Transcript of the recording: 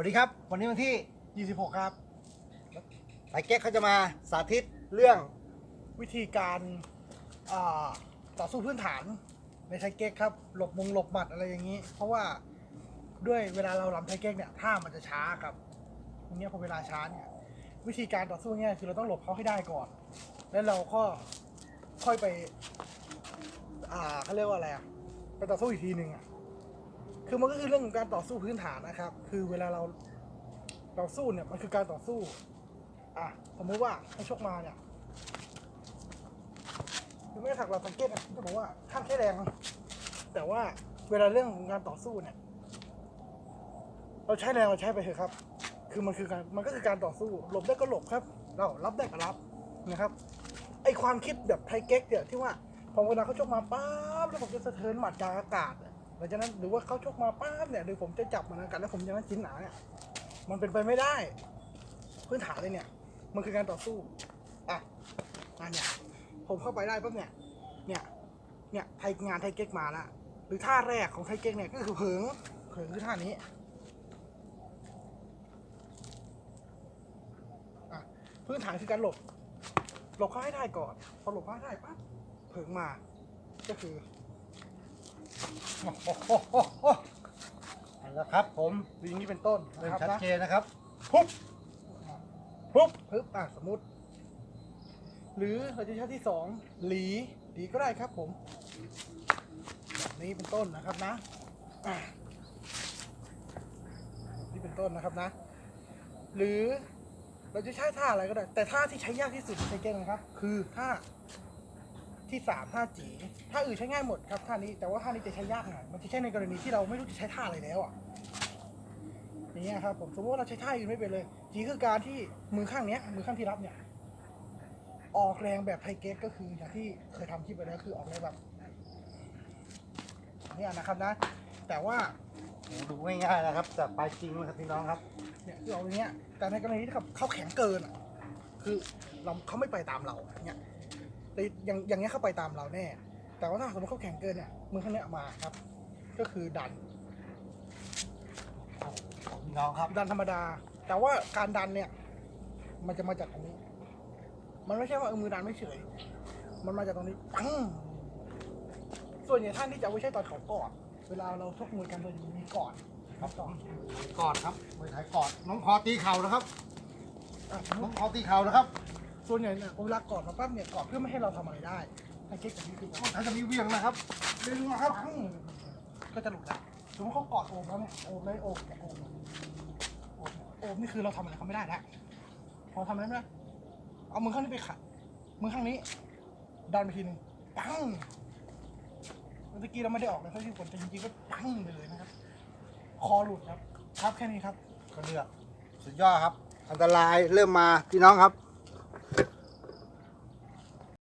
วัสดีครับ วันนี้วันที่ 26 ครับไต่เก๊กเขาจะมาสาธิตเรื่องวิธีการอ่าต่อสู้พื้นฐานในไทเก๊กครับ หลบมงหลบหมัดอะไรอย่างนี้ เพราะว่าด้วยเวลาเราลำไทเก๊กเนี่ยท่ามันจะช้าครับอย่างเงี้พอเวลาช้าเนี่ยวิธีการต่อสู้เนี่ยคือเราต้องหลบเขาให้ได้ก่อน แล้วเราก็ค่อยไป อ่าเขาเรียกว่าอะไรอะไปต่อสู้อีกทีหนึ่งอะ คือมันก็คือเรื่องของการต่อสู้พื้นฐานนะครับ คือเวลาเราต่อสู้เนี่ยมันคือการต่อสู้ อะสมมติว่าให้ชกมาเนี่ยคือไม่ถักเราสังเกตนะจะบอกว่าห้ามใช้แรงนะแต่ว่าเวลาเรื่องของการต่อสู้เนี่ย เราใช้แรงเราใช้ไปเถอะครับ คือมันคือการมันก็คือการต่อสู้หลบได้ก็หลบครับ เรารับได้ก็รับนะครับไอความคิดแบบไทเก๊กเนี่ยที่ว่าพอเวลาเขาชกมาปั๊บแล้วผมจะสะเทินหมัดกลางอากาศ หลังจากนั้นหรือว่าเขาชกมาป๊าบเนี่ยหรือผมจะจับมันอากาศแล้วผมจะนั้นชิ้นหนาเนี่ยมันเป็นไปไม่ได้ พื้นฐานเลยเนี่ย มันคือการต่อสู้อะอันเนี่ยผมเข้าไปได้ปั๊บเนี่ย เนี่ย เนี่ยไทยงานไทยเก๊กมาละหรือท่าแรกของไทยเก๊กเนี่ยก็คือเผิงเผิงคือท่านี้อะพื้นฐานคือการหลบ หลบเขาให้ได้ก่อน พอหลบเข้าให้ได้ปั๊บเผิงมา ก็คือ เอาละครับผมอย่างนี้เป็นต้นเริ่มนะครับชัดนะเจนนะครับปุ๊บปุ๊บปึ๊บอะสมมติ หรือเราจะใช้ที่สองหลีหลีก็ได้ครับผมแบบนี้เป็นต้นนะครับนะอะนี่เป็นต้นนะครับนะ หรือเราจะใช้ท่าอะไรก็ได้ แต่ท่าที่ใช้ยากที่สุดในเกมนะครับ คือท่า ที่สามท่าจีท่าอื่นใช้ง่ายหมดครับท่านี้แต่ว่าท่านี้จะใช้ยากหน่อยมันจะใช้ในกรณีที่เราไม่รู้จะใช้ท่าอะไรแล้วอะอย่างเงี้ยครับผมสมมติว่าเราใช้ท่าอื่นไม่เป็นเลย จีคือการที่มือข้างเนี้ยมือข้างที่รับเนี่ยออกแรงแบบไทเก๊กก็คืออย่างที่เคยทำคลิปไปแล้วคือออกแรงแบบเนี่ยนะครับนะ แต่ว่าดูง่ายๆนะครับ แต่ไปจริงนะครับพี่น้องครับเนี่ยคือออกอย่างเงี้ยแต่ในกรณีที่เขาเขาแข็งเกินอะคือเราเขาไม่ไปตามเราเนี่ย แต่อย่างอย่างเงี้ยเขาไปตามเราแน่ แต่ว่าถ้าสมมติเขาแข็งเกินเนี่ยมือข้างเนี้ยมาครับ ก็คือดันพี่น้องครับดันธรรมดา แต่ว่าการดันเนี่ย มันจะมาจากตรงนี้ มันไม่ใช่ว่าเออมือดันไม่เฉย มันมาจากตรงนี้ปังส่วนใหญ่ท่านที่จะเอาไว้ใช้ตอนเขากอดเวลาเราชกมวยกันเราจะมีกอดครับก่อนกอดครับมวยไทยกอดน้องคอตีเข่านะครับอะน้องคอตีเข่านะครับ ส่วนใหญ่เนี่ยเวลากอดมาปั๊บเนี่ยกอดเพื่อไม่ให้เราทำอะไรได้ให้เก๊กแบบนี้คือน้องไทยจะมีเวียงนะครับดึงนะครับปังก็จะหลุดละสมมติเขากอดโอบแล้วเนี่ยโอบเลยโอบโอบนี่ยโอบเนี่ยโอบนี่คือเราทำอะไรเขาไม่ได้แล้วพอทำอะไรไม่ได้เอามือข้างนี้ไปขัดมือข้างนี้ดันไปทีนึงปังเมื่อกี้เราไม่ได้ออกเลยเท่าที่ควรแต่จริงๆก็ปังไปเลยนะครับ คอหลุดครับ ครับแค่นี้ครับก็เลือกสุดยอดครับ อันตรายเริ่มมาพี่น้องครับ